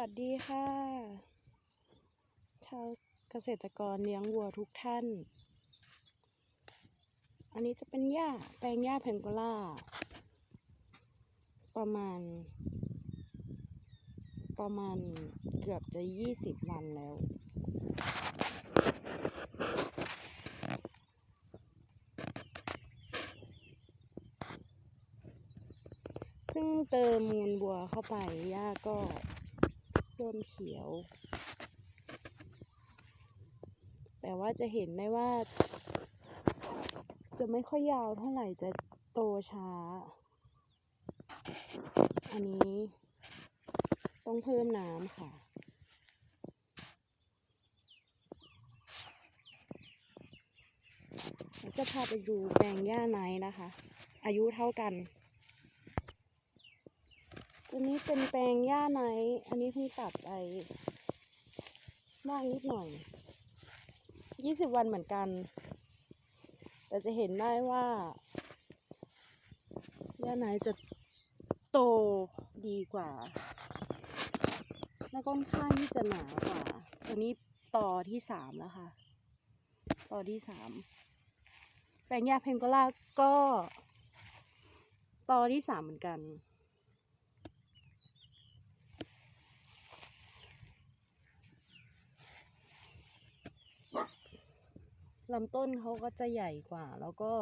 วัสดีค่ะ ชาวเกษตรกรเลี้ยงวัวทุกท่าน อันนี้จะเป็นหญ้าแปลงหญ้าเพงโกล่า ประมาณ ประมาณเกือบจะยี่สิบวันแล้ว เพิ่งเติมมูลบัวเข้าไปหญ้าก็ เริ่มเขียว แต่ว่าจะเห็นได้ว่า จะไม่ค่อยยาวเท่าไหร่จะโตช้า อันนี้ต้องเพิ่มน้ำค่ะจะพาไปดูแปลงหญ้าไนนะคะ อายุเท่ากัน ตัวนี้เป็นแปลงหญ้าไนท์อันนี้เพิ่งตัดไปบ้างนิดหน่อย ยี่สิบวันเหมือนกัน แต่จะเห็นได้ว่าหญ้าไนท์จะโตดีกว่า แล้วก็ค่อนข้างที่จะหนากว่า ตัวนี้ต่อที่สามแล้วค่ะ ต่อที่สาม แปลงหญ้าเพงโกล่าก็ต่อที่สามเหมือนกัน ลำต้นเขาก็จะใหญ่กว่า แล้วก็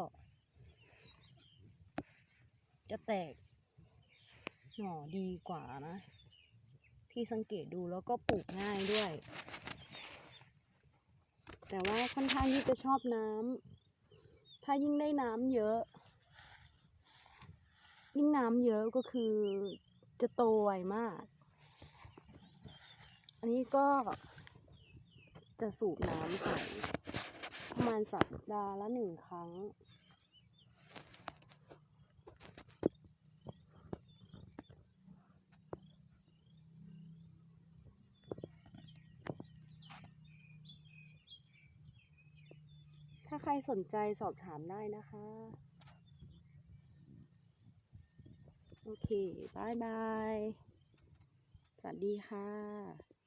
จะแตกหน่อดีกว่านะที่สังเกตดูแล้วก็ปลูกง่ายด้วย แต่ว่าค่อนข้างที่จะชอบน้ำถ้ายิ่งได้น้ำเยอะ ยิ่งน้ำเยอะก็คือจะโตไวมาก อันนี้ก็จะสูบน้ำใส่ ประมาณสัปดาห์ละหนึ่งครั้ง ถ้าใครสนใจสอบถามได้นะคะ โอเคบายบาย สวัสดีค่ะ